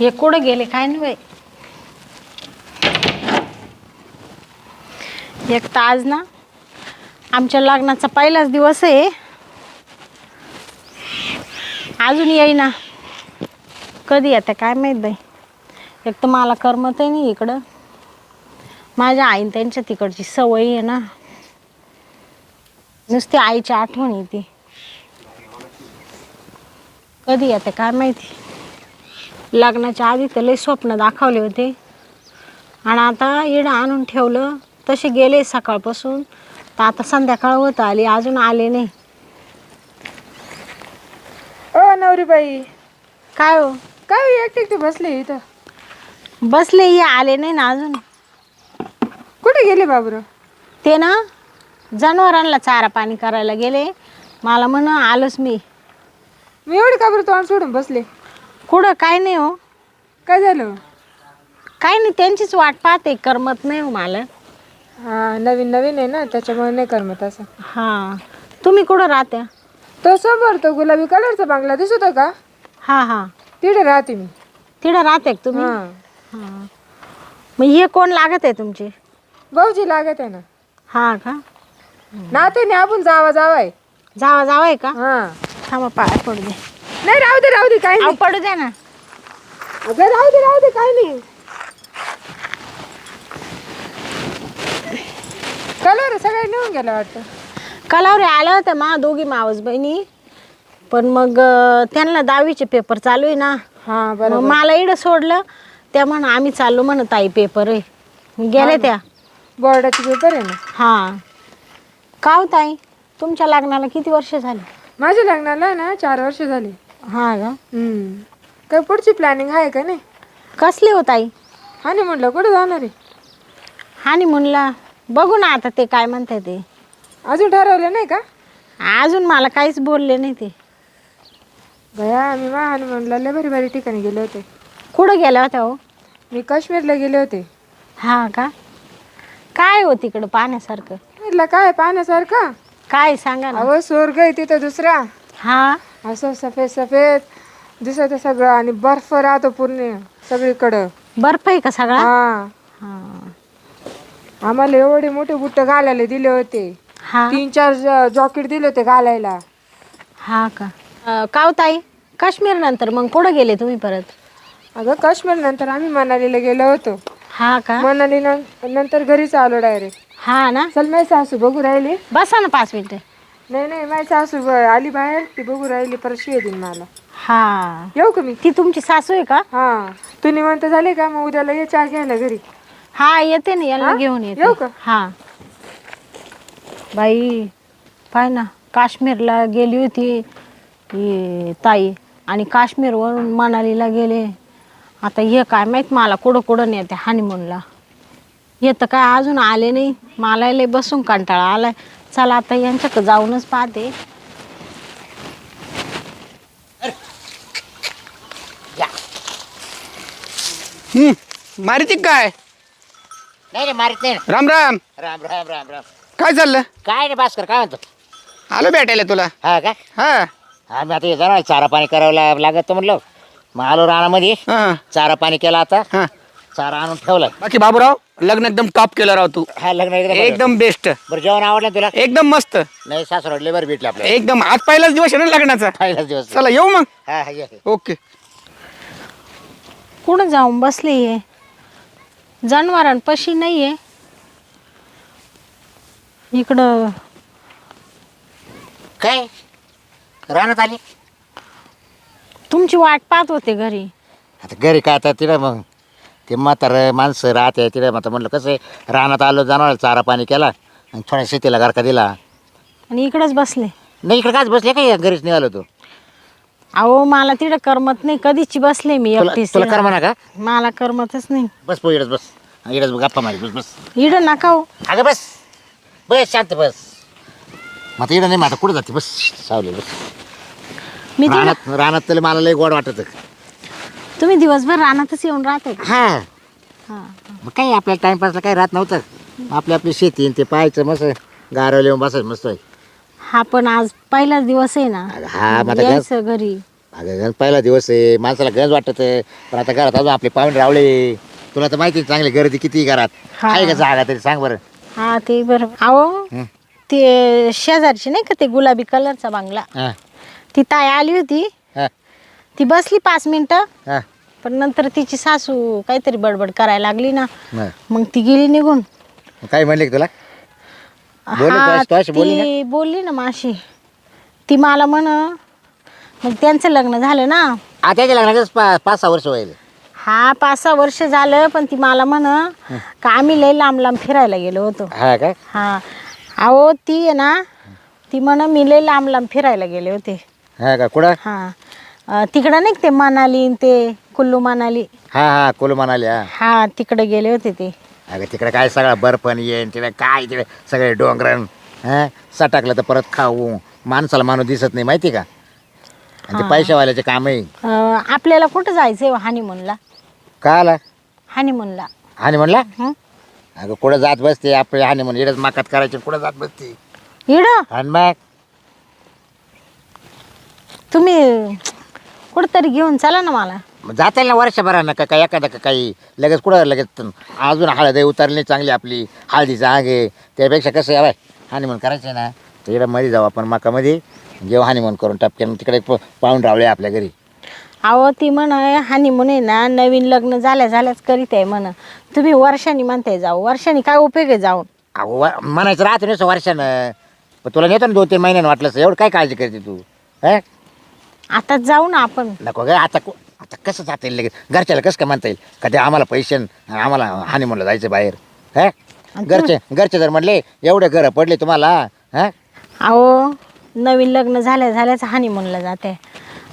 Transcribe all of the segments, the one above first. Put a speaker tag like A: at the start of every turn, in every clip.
A: हे कुठं गेले? काय नाही बाई. एक तर आज ना आमच्या लग्नाचा पहिलाच दिवस आहे. अजून येईना. कधी येते काय माहीत बाई. एक तर मला करमत आहे नाही इकडं. माझ्या आईन त्यांच्या तिकडची सवय आहे ना. नुसती आईची आठवण येते. कधी येते काय माहिती. लग्नाच्या आधी तर लई स्वप्न दाखवले होते. आणि आता इडं आणून ठेवलं तसे गेले सकाळपासून. तर आता संध्याकाळ होत आली अजून आले नाही.
B: ओ नवरीबाई.
A: काय हो?
B: काय हो, एकटी एकटी बसले इथं?
A: बसले हे आले नाही ना अजून.
B: कुठे गेले बाबूराव?
A: ते ना जनावरांना चारा पाणी करायला गेले. मला म्हण आलोच मी.
B: मी एवढे का बरं तोंड सोडून बसले.
A: कुठं? काय नाही हो.
B: काय झालं?
A: काय नाही त्यांचीच वाट पाहते करमत नाही हो मला.
B: हा नवीन नवीन आहे ना त्याच्यामुळे नाही करमत असं.
A: हां. तुम्ही कुठं राहत्या
B: तो समोर तो गुलाबी कलरचा बांगला दिसतो का?
A: हां हां.
B: तिथे राहते मी.
A: तिथं राहते का तुम्ही?
B: हा.
A: हां. मग हे कोण लागत आहे तुमचे?
B: भाऊजी लागत आहे ना.
A: हां का?
B: नाते नाही आपण जावा जावाय.
A: जावा जावाय का?
B: हा.
A: थांबा पाय पडू दे.
B: नाही राहू दे राहू दे काय
A: अहो
B: नाही.
A: पडू द्या ना.
B: अगं राहू दे राहू दे काय नाही. कलर सगळं नेऊन गेला वाटतं.
A: कलावरे आल्या होत्या मा दोघी मावस बहिणी. पण मग अं, त्यांना दहावीचे पेपर चालू आहे ना.
B: हा
A: मग
B: बरोबर.
A: मला इकडं सोडलं. त्या म्हण आम्ही चाललो म्हण ताई पेपर आहे. मग गेले त्या.
B: बोर्डाचे पेपर आहे ना.
A: हां. का हो ताई? तुमच्या लग्नाला किती वर्ष झाली?
B: माझ्या लग्नाला ना चार वर्ष झाली.
A: हां का?
B: हम्म. काय पुढची प्लॅनिंग आहे का नाही?
A: कसली हो ताई?
B: हा नाही म्हटलं कुठं जाणार आहे?
A: हानी म्हणला बघू ना आता ते काय म्हणताय ते.
B: अजून ठरवलं नाही का?
A: अजून मला काहीच बोलले नाही ते.
B: भया आम्ही महान म्हणला लय भारी भारी ठिकाणी गेले होते.
A: कुठं गेल्या होत्या हो?
B: मी काश्मीरला गेले होते.
A: हां का? काय हो तिकडं पाहण्यासारखं?
B: म्हटलं काय पाहण्यासारखं?
A: काय सांगा ना.
B: अहो स्वर्ग आहे तिथं दुसरा.
A: हां?
B: असं सफेद सफेद दिसत सगळं आणि बर्फ राहतो पूर्ण सगळीकडं.
A: बर्फ आहे का सगळा?
B: हा.
A: हां.
B: आम्हाला एवढे मोठे बुट्ट घालायला दिले होते.
A: हां?
B: तीन चार जॉकेट दिले होते घालायला.
A: हा का? अं, का हो ताई काश्मीर नंतर मग कुठं गेले तुम्ही परत?
B: अगं काश्मीर नंतर आम्ही मनालीला गेलो होतो.
A: हा का?
B: मनाली नं- नंतर घरीच आलो डायरेक्ट.
A: हा ना?
B: चल माझी सासू बघू राहिली.
A: बसा ना पाच मिनिटं.
B: नाही नाही माझी सासू ब- आली बाहेर ती बघू राहिली परत शिव देईन मला.
A: हा.
B: येऊ का मी?
A: ती तुमची सासू आहे का?
B: हा. तू निवंत झाले का? मग उद्याला ये चहा घ्यायला घरी.
A: हा येते ना यांना
B: हा?
A: घेऊन येते.
B: येऊ का?
A: हा. बाई पाय ना काश्मीरला गेली होती ही ताई. आणि काश्मीरवरून मनालीला गेले. आता हे काय माहीत मला कुठं कुठं नेते हनीमूनला तर काय अजून आले नाही. मला लय बसून कंटाळा आलाय. चला आता यांच्याकडे जाऊनच पाहते.
C: हम्म, मारिती काय?
D: नाही नाही मारित नाही. ना.
C: राम राम.
D: राम राम राम राम.
C: काय चाललं?
D: काय नाही भास्कर काय म्हणतो?
C: आलो भेटायला तुला.
D: हा का?
C: हा.
D: आम्ही आता येतो ना चारा पाणी करावं ला- लागत तर म्हणलं. मग आलो रानामध्ये.
C: हा.
D: चारा पाणी केला आता.
C: हा.
D: चारा आणून ठेवलाय.
C: बाकी बाबूराव? लग्न एकदम टॉप केलं राव तू.
D: हा लग्न एकदम
C: बेस्ट
D: बरं जेवण आवडलं ना तुला?
C: एकदम मस्त.
D: नाही सासर लेबर भेटले आपल्याला.
C: एकदम आज पहिलाच दिवस आहे ना लग्नाचा.
D: पहिलाच दिवस.
C: चला येऊ मग.
D: हा हा ये.
C: ओके
A: कुठं जाऊन बसली आहे? जनावरांपाशी नाही आहे इकडं.
D: काय? रानात आली?
A: तुमची वाट पाहत होते घरी.
D: आता घरी काय आता तिला मग? ते म्हातारं माणसं राहते तिला आता म्हणलं कसं आहे? रानात आलो जाणार चारा पाणी केला आणि थोड्या शेतीला गारका दिला.
A: आणि इकडंच बसले.
D: नाही इकडे काच बसले काय घरीच निघालो तू
A: अहो मला तिकडं करमत नाही. कधीची बसले मी
D: तुला
A: एकटीच
D: तुला कर म्हणा का?
A: मला करमतच नाही.
D: बस पो इडच बस. इडच गप्पा मारी बस बस.
A: इकडं नका हो.
D: अगं बस. बस शांत बस. मग आता इकडं नाही मग आता कुठं जाते? बस सावली बस.
A: मी तिकडं
D: रानात रानात तरी मला लय गोड वाटत.
A: तुम्ही दिवसभर रानातच येऊन राहते का?
D: हा.
A: हा
D: मग काही आपल्याला टाइमपासला काही राहत नव्हतं. मग आपली आपली शेती आणि ते पाहायचं मस्त गारवले येऊन बसायचं मस्त.
A: हा पण आज पहिलाच दिवस आहे ना.
D: हा
A: यायचं घरी
D: अगं पहिला दिवस आहे. माणसाला गंज वाटत पण आता घरात अजून आपले पाहुणे रावळे तुला तर माहिती आहे चांगली गर्दी किती घरात.
A: हा.
D: आहे का जागा तरी सांग बरं.
A: हा ते बरोबर अहो
D: हं.
A: ते शेजारची नाही का ते गुलाबी कलरचा बांगला?
D: हां.
A: ती ताई आली होती.
D: हां.
A: ती बसली पाच मिनिटं.
D: हां.
A: पण नंतर तिची सासू काहीतरी बडबड करायला लागली ना.
D: मग
A: मग ती गेली निघून.
D: काय म्हणले का तुला? बोलली
A: हा,
D: तू अशी बोलली ना?
A: ती बोलली ना माशी. ती मला म्हण मग त्यांचं लग्न झालं ना.
D: आता त्याच्या पा पाच सहा वर्ष व्हायला.
A: हा पाच सहा वर्ष झालं पण ती मला म्हण का आम्ही लय लांब लांब फिरायला गेलो होतो.
D: हा
A: हा. अहो ती आहे ना ती म्हण मी लय लांब लांब फिरायला गेले होते.
D: हा का? कुठं?
A: हा. अं, तिकडं नाही का ते मनाली न ते कुल्लू मनाली?
D: हा हा कोल म्हणाले हा.
A: हा तिकडे गेले होते ते.
D: अगं तिकडे काय सगळा बर्फन येईन तिकडे काय तिकडे सगळे डोंगरण हा सटाकलं तर परत खाऊ. माणसाला माणूस दिसत नाही माहिती का? आणि ते पैशावाल्याचे काम आहे.
A: अं, आपल्याला कुठं जायचंय हानिमूनला
D: का आला
A: हानिमूनला
D: हानी म्हणला
A: हं?
D: अगं कुठं जात बसते आपले हानी म्हणून इडच माकात करायचे कुठं जात बसते?
A: इड?
D: आणि मग?
A: तुम्ही कुठंतरी घेऊन चला ना मला.
D: मग जाता येईल ना वर्षभरानं का काय एखादा का काही लगेच कुठं लगेच त- अजून हळद आहे उतरली चांगली आपली हळदीचं आग आहे. त्यापेक्षा कसं आहे हानिमून करायचं आहे ना. तर इकडं मध्ये जाऊ आपण मकामध्ये. घेऊ हानिमून करून टपक्यानं तिकडे प- पाहून रावळे आपल्या घरी.
A: अहो ती म्हण हानिमून आहे ना नवीन लग्न झाल्या झाल्याच करीत आहे म्हण. तुम्ही वर्षांनी म्हणताय जाऊ वर्षांनी काय उपयोग आहे जाऊन
D: अहो व- म्हणायचं राहते नसतं वर्षानं. पण तुला नेतो ना दोन तीन महिन्यानं वाटलं असं. एवढं काय काळजी करते तू? हा?
A: आता जाऊ ना आपण.
D: नको ग आता को- आता कसं जाता येईल लगेच? घरच्याला कसं काय म्हणता येईल? का ते आम्हाला पैसे न- आम्हाला हानी म्हणलं जायचं बाहेर. हा? घरचे घरचे जर म्हणले एवढे घरं पडले तुम्हाला हा?
A: अहो नवीन लग्न झाल्या झाल्याच हानिमूनला जाते.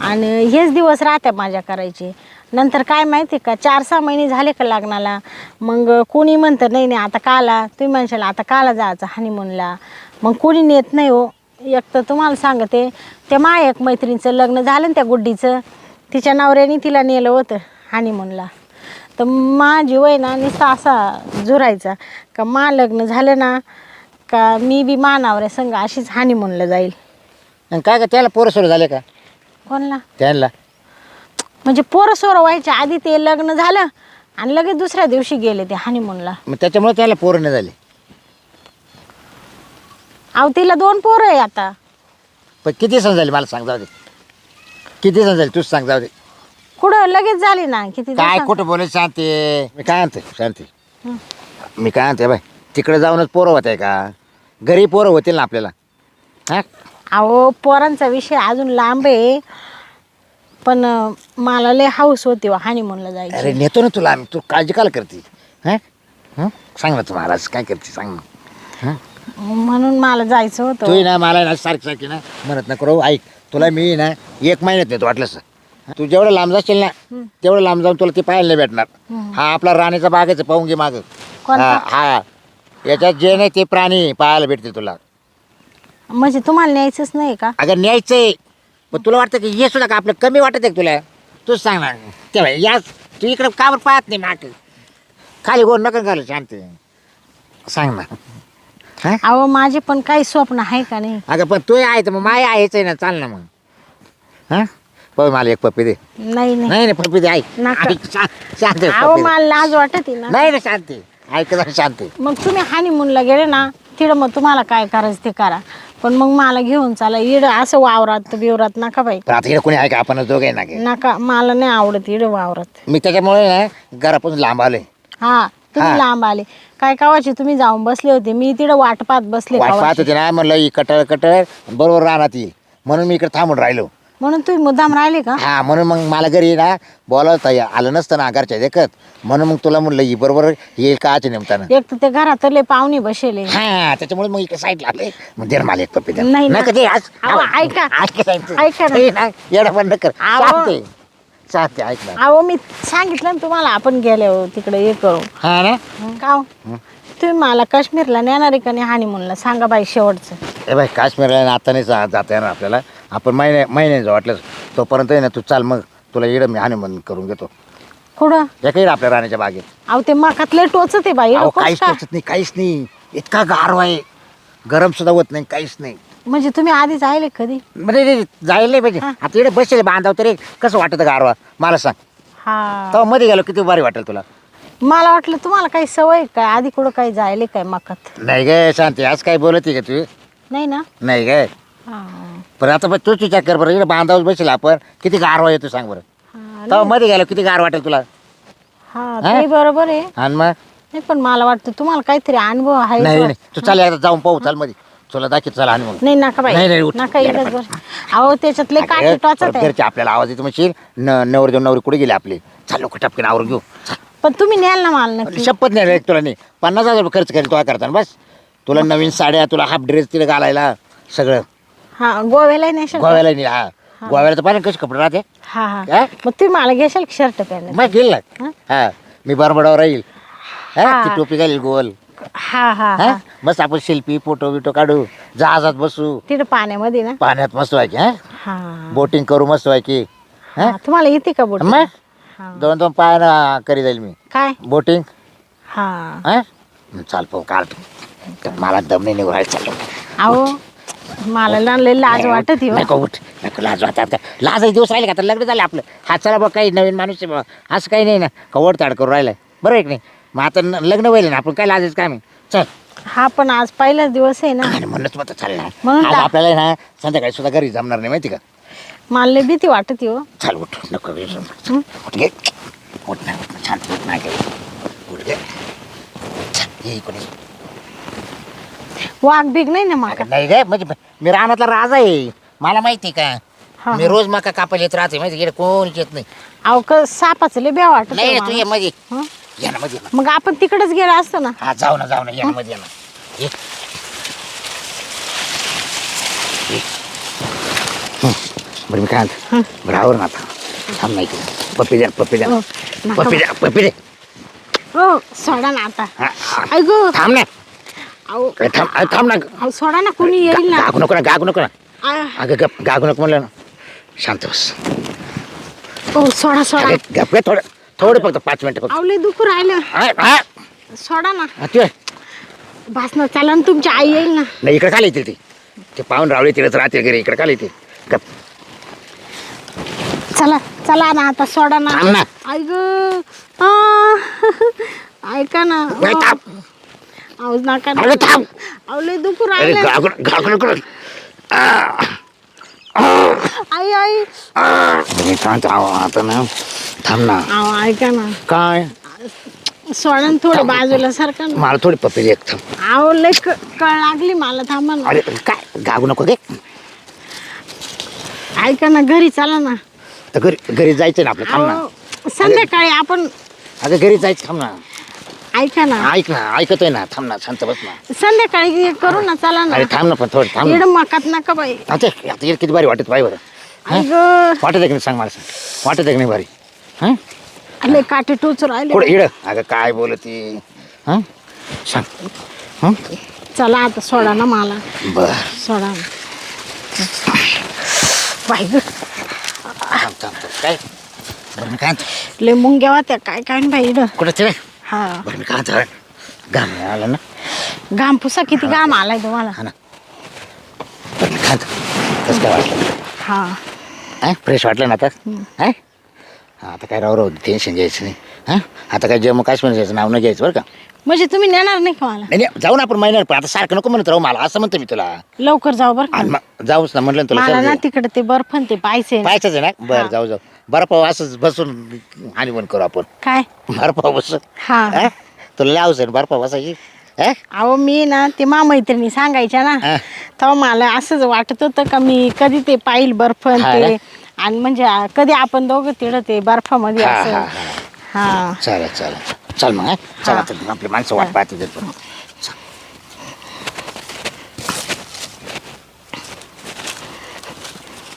A: आणि हेच दिवस राहत्या माझ्या करायचे. नंतर काय माहिती का चार सहा महिने झाले का लग्नाला. मग कोणी म्हणतं नाही नाही आता काला. तुम्ही म्हणशाल आता काला जायचं हानिमूनला मग कोणी नेत नाही हो. एक तर तुम्हाला सांगते त्या मा एक मैत्रिणीचं लग्न झालं ना त्या गुड्डीचं तिच्या नवऱ्याने तिला नेलं होतं हानिमूनला तर माझी वय ना नुसता असा झुरायचा का मा लग्न झालं ना का मी बी मानावर संग अशीच हानी म्हणलं जाईल.
D: आणि काय का त्याला पोरं सोरं झाले का?
A: कोणला?
D: त्यांना.
A: म्हणजे पोरं सोरं व्हायच्या आधी ते लग्न झालं आणि लगेच दुसऱ्या दिवशी गेले ते हानिमूनला
D: मग त्याच्यामुळे त्याला पोरं नाही झाले.
A: अहो तिला दोन पोरं आहे आता.
D: पण किती सण झाले मला सांग जाऊ दे. किती सण झाले तूच सांग जाऊ दे.
A: कुठं? लगेच झाली ना किती
D: काय
A: दिवसां-
D: खोटं बोलायचं शांती. मी काय आणते शांती.
A: हं.
D: मी काय आणते बाय तिकडे जाऊनच पोरं होत आहे का? घरी पोरं होतील ना आपल्याला. हा?
A: अहो पोरांचा विषय अजून लांब आहे. पण अं, मला लय हाऊस होती हानिमूनला जायची.
D: अरे नेतो ना तुला आम्ही. तू काळजी काल करते. हा? हं? सांग ना तू असं काय करते? सांग ना. हं?
A: म्हणून मला जायचं
D: तू
A: होतं
D: ना मला ना सारखी सारखी ना. म्हणत ना करू ऐक. तुला मी ना एक महिन्यात नेतो वाटलंस. तू जेवढं लांब जाशील ना तेवढं लांब जाऊन तुला ते पाहायला नाही भेटणार. हा आपला राणीचा बागेचं पाहून घे माग.
A: कोणता?
D: हा. याच्यात जे नाही ते प्राणी पाहायला भेटतील तुला.
A: म्हणजे तुम्हाला न्यायचंच नाही का?
D: अगं न्यायचंय. पण तुला वाटतं की हे सुद्धा का आपलं कमी वाटत आहे का तुला? तूच सांग ना. तेव्हा याच तू इकडं कावर पाहत नाही माग. खाली गोड नका घालू शांत. सांग ना. हा?
A: अहो माझे पण काही स्वप्न आहे का नाही?
D: अगं पण तू आहे तर मग माय आहेच आहे ना चाल ना मग. हा? पाहू मला एक पप्पी दे.
A: नाही नाही.
D: नाही नाही पप्पी दे ऐक
A: नका.
D: ऐक, शांत
A: अहो
D: पप्पी दे.
A: मला लाज वाटत ना.
D: नाही ना शांती ऐक जरा शांती
A: मग तुम्ही हानिमूनला गेले ना तिकडं मग तुम्हाला काय करायचं ते करा. पण मग मला घेऊन चाला. इड असं वावरात बिवरात नका बाई.
D: पण आता इकडे कोणी आहे का? आपण दोघे ना गे.
A: नका. मला नाही आवडत इड वावरात.
D: मी त्याच्यामुळे ना घरापासून लांब आलोय.
A: हा. तुम्ही
D: हा.
A: लांब आले. काय कावाचे? तुम्ही जाऊन बसले होते. मी तिकडं वाट पाहत बसले
D: वाट पाहत
A: कवाची.
D: होते ना म्हणलं ही कटळ कटळ बरोबर राहणार येईल. म्हणून मी इकडे थांबून राहिलो.
A: म्हणून तुम्ही मुद्दाम राहिले का?
D: हा म्हणून मग मला घरी ना बोलावता आलं नसतं ना घरच्या देखत. म्हणून मग तुला म्हणलं ही बरोबर येईल का नेमताना?
A: एक तर ते घरात लय पाहुणे बसले.
D: हा त्याच्यामुळे मग इकडे साईडला आले. मग दे ना मला एक पप्पी दे.
A: नाही ना.
D: नका दे आज.
A: अहो, ऐका.
D: ऐका सांगतो.
A: ऐका ना.
D: नाही, येडं
A: अहो.
D: चालते चालते ऐक ना.
A: अहो मी सांगितलं ना तुम्हाला आपण गेले तिकडे हे करू
D: हा ना?
A: का हो? तुम्ही मला काश्मीरला नेणार आहे का नाही हानिमूनला सांगा बाई शेवटचं.
D: ए बाई काश्मीरला ना आता नाही जा- जाता येणार आपल्याला. आपण महिने महिने जाऊ वाटलं तोपर्यंत आहे ना तू चाल मग. तुला इकडं मी हानिमून करून घेतो.
A: कुठं?
D: एका आपल्या राण्याच्या बागेत.
A: अहो ते मकात लय टोचत आहे बाई.
D: अहो काहीच? टोचत नाही काहीच नाही. इतका गारवा आहे. गरम सुद्धा होत नाही काहीच नाही.
A: म्हणजे तुम्ही आधी जायले कधी?
D: म्हणजे जायला पाहिजे. आता इकडे बसेल बांधाव तरी कसं वाटतं गारवा? मला सांग.
A: हा.
D: तेव्हा मध्ये गेलो किती भारी वाटेल तुला.
A: मला वाटलं तुम्हाला काही सवय आहे काय? आधी कुठं काही जायले काय मकात?
D: नाही गे शांती आज काय बोलत का तू?
A: नाही ना?
D: नाही गे.
A: हा.
D: पण आता बघ तूच विचार कर बरं. इकडे बांधावर बसेल आपण. किती गारवा येतो सांग बरं.
A: हा,
D: तेव्हा मध्ये गेलो किती गार वाटेल तुला?
A: हा ते बरोबर आहे.
D: आणि मग?
A: नाही पण मला वाटतं तुम्हाला काहीतरी अनुभव आहे
D: नाही तू चाल एकदा जाऊन पाहू चाल मध्ये. तुला दाखव चला आणि मग.
A: नाही नका बाई.
D: नाही, उठ.
A: नका
D: यायला
A: इथंच बस. अहो त्याच्यातले टोचत आहे
D: घरचे आपल्याला आवाज येतो म्हणशील. न नवर देऊन नवरी कुठे गेले आपले? चाल लोक टपकीन आवर घेऊ. चाल.
A: पण तुम्ही न्याल ना मला नक्की.
D: शपथ नाही रे तुला नाही. पन्नास हजार रुपये खर्च करेल तुला करताना बस. तुला नवीन साड्या तुला हाफ ड्रेस तिला घालायला सगळं.
A: हा गोव्याला नाही शकत
D: गोव्याला नाही हा. गोव्याला तर पाहिजे कसे कपडे राहते.
A: हा हा.
D: काय?
A: मग तुम्ही मला घेशाल शर्ट पॅन्ट
D: मग गेल ना. हा? मी बरबडावर राहील. हा. ती टोपी घालील गोल.
A: हा हा
D: हा.
A: हा?
D: बस आपण शिल्पी फोटो बिटो काढू. जहाजात बसू.
A: तिथं पाण्यामध्ये ना?
D: पाण्यात मस्त व्हायची हा?
A: हा.
D: बोटिंग करू मस्त व्हायची हा?
A: हा, तुम्हाला येते का बोट
D: मग
A: हा.
D: दोन दोन पायानं करी जाईल मी.
A: काय?
D: बोटिंग.
A: हा.
D: हा? चाल पाहू काढ. मला दम नाही निघू चाललो
A: अहो मला ना लय लाज वाटत हो.
D: नको उठ. नको लाज वाटत लाज दिवस राहिले का? तर लग्न झालं आपलं. हा चला बघ काही नवीन माणूस आहे बा. असं काही नाही ना. का ओढताड करून राहिलाय. बरं आहे की नाही? मग आता न- लग्न व्हायला ना आपण काय लाजायचं काय मी चल.
A: हा पण आज पहिलाच दिवस आहे ना.
D: आणि म्हणूनच मग चालणार.
A: म्हणून
D: आज
A: का?
D: आपल्याला आहे ना संध्याकाळी सुद्धा घरी जमणार नाही माहिती का?
A: मला लय भीती वाटत हो.
D: चाल उठ नको. उठ घे उठ. नाही उठ नाही, शांत उठ नाही घे. उठ घे चल, ये इकडे.
A: वाघ बिग नाही ना माका?
D: अगं नाही गे म्हणजे मी रानातला राजा आहे. मला माहिती आहे का?
A: हा,
D: मी रोज मका कापायला येत राहते माहिती आहे, इकडे कोणीच येत नाही.
A: अहो क सापाचं लय ब्या वाटत
D: नाही
A: हो
D: तू ये. मध्ये
A: हं?
D: ये ना मध्ये ये ना.
A: मग आपण तिकडेच गेलो असतो ना.
D: हा जाऊ ना जाऊ ना. ये ना मध्ये ये ना. ये. ये. हं, बरं मी काय म्हणतो? बरं आवर ना आता. थांब नाही पप्पी द्या पप्पी द्या.
A: हो,
D: पप्पी द्या पप्पी दे.
A: हो सोडा ना आता.
D: हा, हा.
A: ऐगो
D: थांब ना.
A: अहो.
D: अरे थांब अरे थांब ना.
A: अहो, सोडा ना कोणी येईल
D: गा-
A: ना.
D: गागू नको ना गागू नको ना.
A: आ,
D: अगं गप गागू नको म्हणलं ना. शांत बस.
A: ओ सोडा सोडा.
D: गप रे थोडं. थोडं फक्त पाच मिनिटं फक्त.
A: लय दुखू राहिलं. सोडा ना.
D: हा, ते.
A: भासणं चला ना तुमची आई येईल ना.
D: नाही इकडे खाली येतील ती. ते पाहून रावळे तिथेच राहते घरी. इकडे खाली येते गप.
A: चला चला ना आता सोडा ना.
D: थांब ना.
A: ऐक ऐका ना.
D: नाही, थांब.
A: नका ना
D: अरे थांब.
A: लय दुखू
D: अरे
A: राहिलं.
D: गागू गागू नको. ना.
A: आई आई.
D: मी सांगतो अहो, आता ना. थांब ना.
A: अहो ऐका ना.
D: काय?
A: सोडा ना थोडं बाजूला सारखा. ना
D: मला थोडी पप्पी दे एक थांब.
A: अहो लय क- कळ लागली मला थांबा ना.
D: अरे काय? गागू नको गे.
A: ऐका ना घरी चला ना.
D: तर घरी घरी जायचं ना आपलं थांब ना.
A: अहो संध्याकाळी आपण
D: अगं घरी जायचं थांब ना.
A: ऐका ना.
D: ऐक ना ऐकतोय ना. थांब ना शांत बस ना.
A: संध्याकाळी करू ना चला ना.
D: अरे थांब ना पण थोडं थांब ना.
A: मकात नका बाई.
D: आता आता इकडे किती भारी वाटत पाहिजे बरं.
A: ऐक
D: वाटत आहे की नाही सांग मला सांग. वाटत आहे की नाही भारी? हां?
A: लय काटे टोचू राहिले.
D: पुढे इड अगं काय बोलती? हां? सांग. हां?
A: चला आता सोडा ना मला.
D: बर.
A: सोडा. ना बाई गं,
D: थांब थांब थांब. काय? बरं मी काय म्हणतो?
A: लय मुंग्या होत्या. काय काय न बाई
D: कुठं
A: हा.
D: बरं मी काय म्हणतो? घाम आला ना?
A: घाम पुसा किती घाम आलाय तुम्हाला.
D: हा ना. बरं मी काय म्हणतो? कसं काय वाटलं?
A: हा.
D: फ्रेश वाटलं ना आता? हां? आता काय राव राव टेन्शन घ्यायचं नाही. हां? आता काय जम्मू काश्मीर जायचं नाव न घ्यायचं बरं का?
A: म्हणजे तुम्ही नेणार नाही का मला?
D: नाही नाही जाऊ ना आपण महिन्यात पण आता सारखं नको म्हणत राहू मला असं म्हणतो मी तुला.
A: लवकर जाऊ बरं का?
D: आणि मग जाऊच ना म्हटलं ना तुला
A: मला ना. तिकडे ते बर्फन ते पाहिजे
D: पाहायचंच आहे ना? बरं. जाऊ जाऊ. बरं पाहू असंच बसून हनीमून करू आपण.
A: काय?
D: बरं पाहू बसून.
A: हा.
D: हा? तुला लावच आहे बरं पाहू बसायची? हा?
A: अहो मी ना ते मा मैत्रिणी सांगायच्या ना
D: हा.
A: तेव्हा मला असंच वाटत होतं का मी कधी ते पाहिल बर्फन
D: हा
A: ते? आणि म्हणजे आ, कधी आपण दोघं तिकडं ते बर्फामध्ये
D: हा,
A: असं
D: हा,
A: हा
D: चालेल चालेल चल मग हा? चल आता आपली माणसं वाट पाहते. चल.